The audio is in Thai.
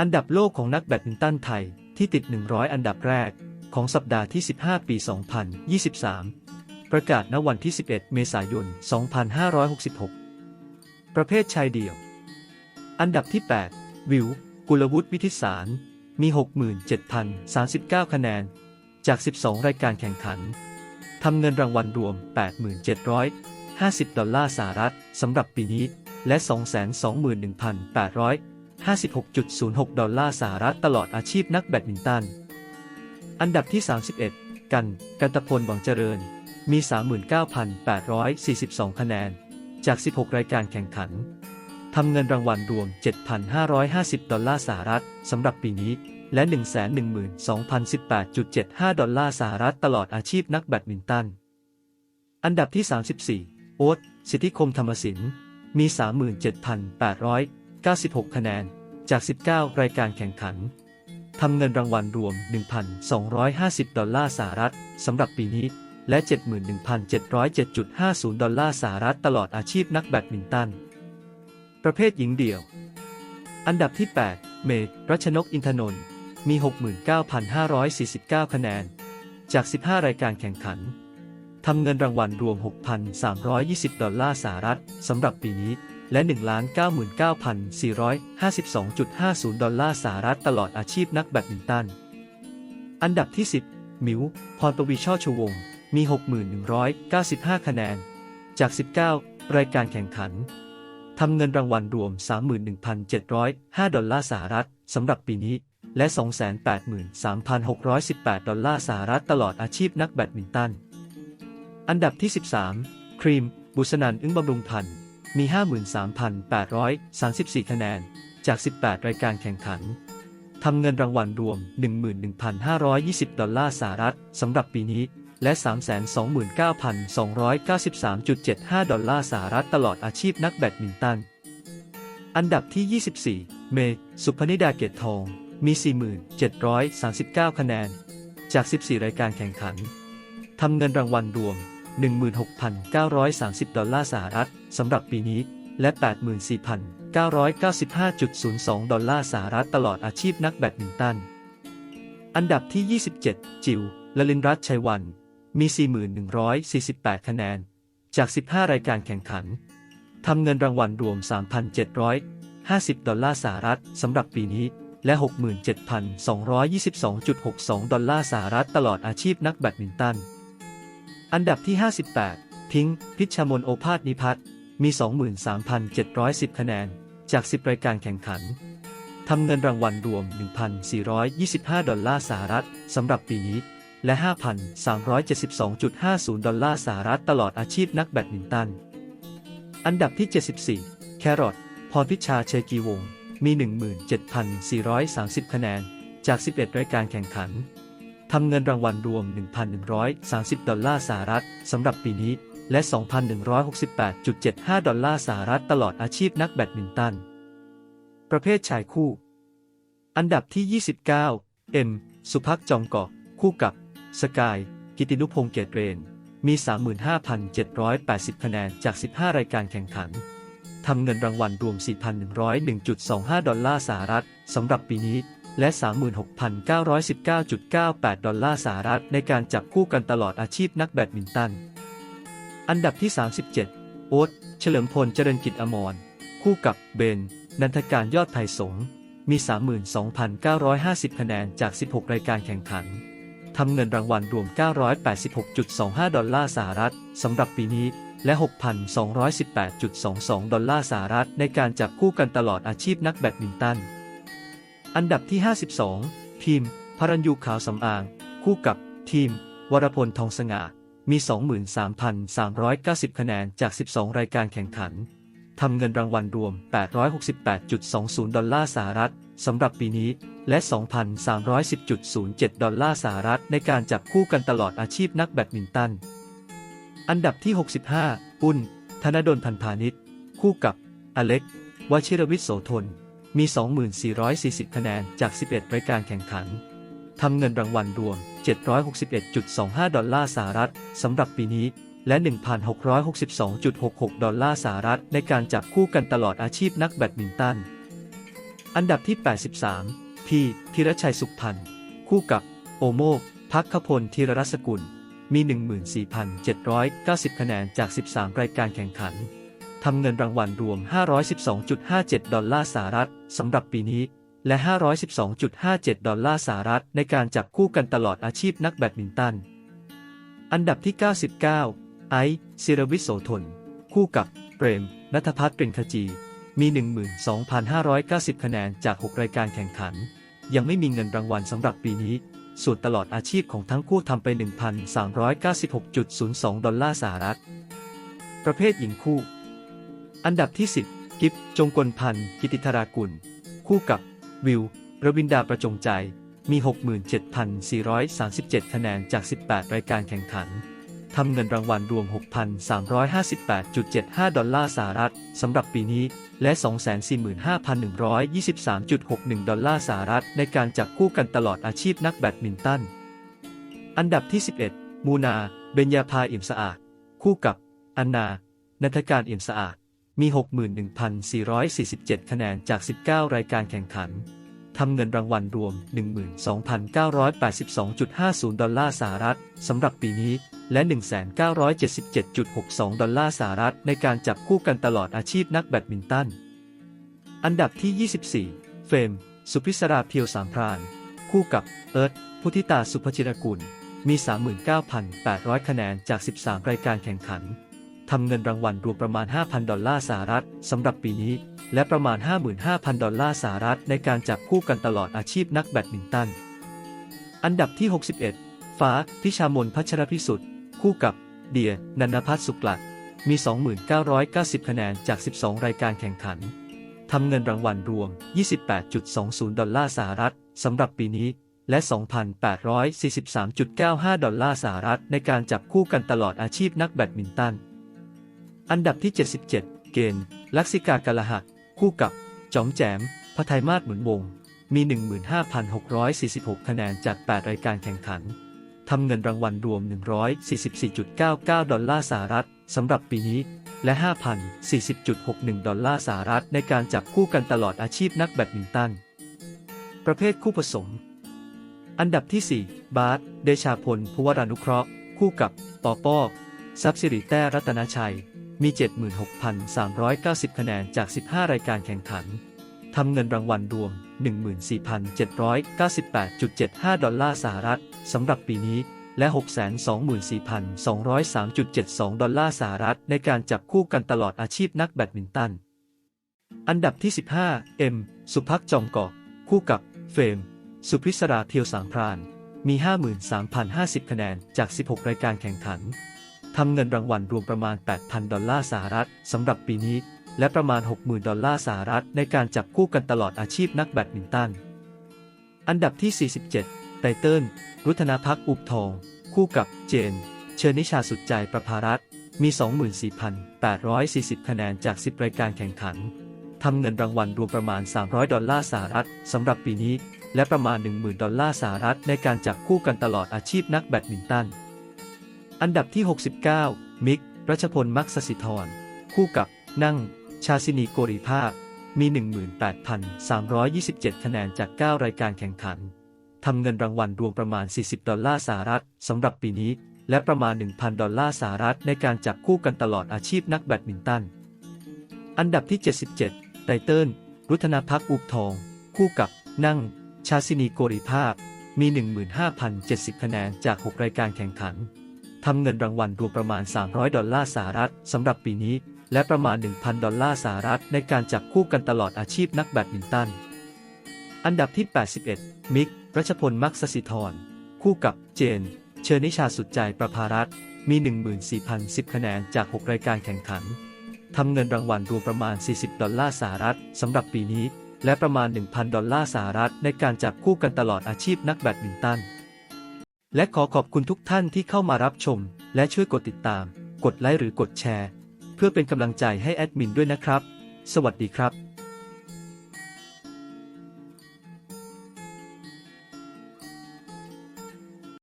อันดับโลกของนักแบดมินตันไทยที่ติด 100 อันดับแรกของสัปดาห์ที่ 15 ปี 2023 ประกาศณวันที่ 11 เมษายน 2566 ประเภทชายเดี่ยว อันดับที่ 8 วิว กุลวุฒิวิทิสารมี 67,039 คะแนน จาก 12 รายการแข่งขัน ทำเงินรางวัลรวม 8750 ดอลลาร์สหรัฐสำหรับปีนี้ และ 56.06 ดอลลาร์สหรัฐตลอดอาชีพนักแบดมินตัน อันดับที่ 31 กัน กันตพลหวังเจริญ มี 39,842 คะแนน จาก 16 รายการแข่งขัน ทำเงินรางวัลรวม 7,550 ดอลลาร์สหรัฐสำหรับปีนี้ และ 112,018.75 ดอลลาร์สหรัฐตลอดอาชีพนักแบดมินตัน อันดับที่ 34 โอ๊ตสิทธิคมธรรมสินมี 37,896 คะแนน จาก 19 รายการแข่งขันทำเงินรางวัลรวม 1,250 ดอลลาร์สหรัฐสำหรับปีนี้ และ 71,707.50 ดอลลาร์สหรัฐตลอดอาชีพนักแบดมินตัน ประเภทหญิงเดี่ยว อันดับที่ 8 เมย์รัชนกอินทนนท์มี 69,549 คะแนน จาก 15 รายการแข่งขันทำเงินรางวัลรวม 6,320 ดอลลาร์สหรัฐสำหรับปีนี้ และ 1,99,452.50 ดอลลาร์สหรัฐตลอดอาชีพนักแบดมินตัน อันดับที่ 10 มิว พรปวีช่อชวง มี 6,195 คะแนน จาก 19 รายการแข่งขัน ทำเงินรางวัลรวม 31,705 ดอลลาร์สหรัฐสำหรับปีนี้ และ 283,618 ดอลลาร์สหรัฐตลอดอาชีพนักแบดมินตัน อันดับที่ 13 ครีม บุษนันอึ้งบำรุงพันธ์ มี 53,834 คะแนน จาก 18 รายการแข่งขัน ทำเงินรางวัลรวม 11,520 ดอลลาร์สหรัฐสำหรับปีนี้ และ 329,293.75 ดอลลาร์สหรัฐตลอดอาชีพนักแบดมินตัน อันดับที่ 24 เมย์สุพนิดาเกตทอง มี 4,739 คะแนน จาก 14 รายการแข่งขัน ทำเงินรางวัลรวม 16,930 ดอลลาร์สหรัฐสำหรับปีนี้ และ 84,995.02 ดอลลาร์สหรัฐตลอดอาชีพนักแบดมินตัน อันดับที่ 27 จิวลลินรัตชัยวัน มี 4,148 คะแนน จาก 15 รายการแข่งขัน ทำเงินรางวัลรวม 3,750 ดอลลาร์สหรัฐสำหรับปีนี้และ 67,222.62 ดอลลาร์สหรัฐตลอดอาชีพนักแบดมินตัน อันดับที่ 58พิงค์พิชมนโอภาสนิพัฒน์มี 23,710 คะแนน จาก 10 รายการแข่งขัน ทำเงินรางวัลรวม 1,425 ดอลลาร์สหรัฐสำหรับปีนี้ และ 5,372.50 ดอลลาร์สหรัฐตลอดอาชีพนักแบดมินตัน อันดับที่ 74 แครอทพรพิชาเชกีวง มี 17,430 คะแนน จาก 11 รายการแข่งขัน ทำเงินรางวัลรวม 1,130 ดอลลาร์สหรัฐสำหรับปีนี้ และ 2,168.75 ดอลลาร์สหรัฐตลอดอาชีพนักแบดมินตัน ประเภทชายคู่ อันดับที่ 29 เอ็ม สุภักจอมเกาะ คู่กับ สกาย กิตินุพงษ์เกตเรน มี 35,780 คะแนนจาก 15 รายการแข่งขัน ทำเงินรางวัลรวม 4,101.25 ดอลลาร์สหรัฐสำหรับปีนี้ และ 36,919.98 ดอลลาร์สหรัฐในการจับคู่กันตลอดอาชีพนักแบดมินตัน อันดับที่ 37 โอ๊ต เฉลิมพลเจริญกิจอมร คู่กับเบน นันทการยอดไทยสงมี 32,950 คะแนนจาก 16 รายการแข่งขัน ทำเงินรางวัลรวม 986.25 ดอลลาร์สหรัฐสำหรับปีนี้ และ 6,218.22 ดอลลาร์สหรัฐในการจับคู่กันตลอดอาชีพนักแบดมินตัน อันดับที่ 52 ทีม พรัญยูขาวสำอาง คู่กับทีม วรพลทองสง่า มี 23,390 คะแนนจาก 12 รายการแข่งขัน ทำเงินรางวัลรวม 868.20 ดอลลาร์สหรัฐสำหรับปีนี้ และ 2,310.07 ดอลลาร์สหรัฐในการจับคู่กันตลอดอาชีพนักแบดมินตัน อันดับที่ 65 ปุ้น ธนดลพันพาณิชย์ คู่กับ อเล็ก วชิรวิทย์โสธน มี 2440 คะแนนจาก 11 รายการแข่งขัน ทำเงินรางวัลรวม 761.25 ดอลลาร์สหรัฐสำหรับปีนี้ และ 1,662.66 ดอลลาร์สหรัฐในการจับคู่กันตลอดอาชีพนักแบดมินตัน อันดับที่ 83 พีธีรชัยสุขพันธ์คู่กับ โอโมพักขพลธีรรัศกุล มี 14,790 คะแนนจาก 13 รายการแข่งขัน ทำเงินรางวัลรวม 512.57 ดอลลาร์สหรัฐสำหรับปีนี้ และ 512.57 ดอลลาร์สหรัฐในการจับคู่กันตลอดอาชีพนักแบดมินตัน อันดับที่ 99 ไอซ์ศิรวิทย์โสธน คู่กับเปรมนัทพัฒน์เป็นขจี มี 12,590 คะแนนจาก 6 รายการแข่งขัน ยังไม่มีเงินรางวัลสำหรับปีนี้ส่วนตลอดอาชีพของทั้งคู่ทำไป 1,396.02 ดอลลาร์สหรัฐ ประเภทหญิงคู่ อันดับที่ 10 กิฟจงกลพันธ์กิติธรากุล คู่กับ วิว รวินดาประจงใจ มี 67,437 คะแนนจาก 18 รายการแข่งขัน ทำเงินรางวัลรวม 6,358.75 ดอลลาร์สหรัฐสำหรับปีนี้ และ 245,123.61 ดอลลาร์สหรัฐในการจับคู่กันตลอดอาชีพนักแบดมินตัน อันดับที่ 11 มูนา เบญญาภาอี่มสะอาด คู่กับ อันนา นันทการอี่มสะอาด มี 61,447 คะแนนจาก 19 รายการแข่งขัน ทำเงินรางวัลรวม 12,982.50 ดอลลาร์สหรัฐสำหรับปีนี้ และ 1,977.62 ดอลลาร์สหรัฐในการจับคู่กันตลอดอาชีพนักแบดมินตัน อันดับที่ 24 เฟรม สุพิศราเพียวสามพราน คู่กับเอิร์ธพุทธิตาสุภจิรกุล มี 39,800 คะแนนจาก 13 รายการแข่งขัน ทำเงินรางวัลรวมประมาณ 5,000 ดอลลาร์สหรัฐสำหรับปีนี้ และประมาณ 55,000 ดอลลาร์สหรัฐในการจับคู่กันตลอดอาชีพนักแบดมินตัน อันดับที่ 61 ฟ้า พิชามนพัชรพิสุทธิ์ คู่กับ เดีย นันพัฒสุกลัด มี 2,990 คะแนนจาก 12 รายการแข่งขันทำเงินรางวัลรวม 28.20 ดอลลาร์สหรัฐสำหรับปีนี้ และ 2,843.95 ดอลลาร์สหรัฐในการจับคู่กันตลอดอาชีพนักแบดมินตัน อันดับที่ 77 เกณฑ์ ลักษิกากาลหักคู่กับจอมแจมพไทยมาศหมุนวง มี 15,646 คะแนนจาก 8 รายการแข่งขัน ทำเงินรางวัลรวม 144.99 ดอลลาร์สหรัฐสำหรับปีนี้ และ 5,040.61 ดอลลาร์สหรัฐในการจับคู่กันตลอดอาชีพนักแบดมินตัน ประเภทคู่ผสม อันดับที่ 4 บาสเดชาพลภูวรานุเคราะห์ คู่กับปอปอทรัพย์สิริแต้รัตนชัย มี 76,390 คะแนนจาก 15 รายการแข่งขัน ทำเงินรางวัลรวม 14,798.75 ดอลลาร์สหรัฐสำหรับปีนี้ และ 624,203.72 ดอลลาร์สหรัฐในการจับคู่กันตลอดอาชีพนักแบดมินตัน อันดับที่ 15 เอ็ม สุภักจอมกอกคู่กับ เฟรมสุพิศราเพียวสามพราน มี 53,050 คะแนนจาก 16 รายการแข่งขัน ทำเงินรางวัลรวมประมาณ 8,000 ดอลลาร์สหรัฐสำหรับปีนี้ และประมาณ 60,000 ดอลลาร์สหรัฐในการจับคู่กันตลอดอาชีพนักแบดมินตัน อันดับที่ 47 ไตเติ้ลรุธนาพักอุบทอง คู่กับเจน เชิญนิชาสุดใจประภารัตน์มี 24,840 คะแนนจาก 10 รายการแข่งขัน ทำเงินรางวัลรวมประมาณ 300 ดอลลาร์สหรัฐสำหรับปีนี้ และประมาณ 10,000 ดอลลาร์สหรัฐในการจับคู่กันตลอดอาชีพนักแบดมินตัน อันดับที่ 69 มิก รัชพล มักสสิธร คู่กับ นั่ง ชาซินีโกรีภาพมี 18,327 คะแนนจาก 9 รายการแข่งขัน ทำเงินรางวัลรวมประมาณ 40 ดอลลาร์สหรัฐสำหรับปีนี้ และประมาณ 1,000 ดอลลาร์สหรัฐในการจับคู่กันตลอดอาชีพนักแบดมินตัน อันดับที่ 77 ไตเติ้ล รุธนาพักอุบทอง คู่กับ นั่ง ชาซินีโกรีภาพมี 15,070 คะแนนจาก 6 รายการแข่งขัน ทำเงินรางวัลรวมประมาณ 300 ดอลลาร์สหรัฐสำหรับปีนี้ และประมาณ 1,000 ดอลลาร์สหรัฐในการจับคู่กันตลอดอาชีพนักแบดมินตัน อันดับที่ 81 มิก รัชพล มักสสิธร คู่กับเจน เชิญนิชาสุดใจประภารัตน์มี 14,010 คะแนนจาก 6 รายการแข่งขัน ทำเงินรางวัลรวมประมาณ 40 ดอลลาร์สหรัฐสำหรับปีนี้ และประมาณ 1,000 ดอลลาร์สหรัฐในการจับคู่กันตลอดอาชีพนักแบดมินตัน และขอขอบคุณทุกท่านที่เข้ามารับชม และช่วยกดติดตาม กดไลค์หรือกดแชร์ เพื่อเป็นกำลังใจให้แอดมินด้วยนะครับ สวัสดีครับ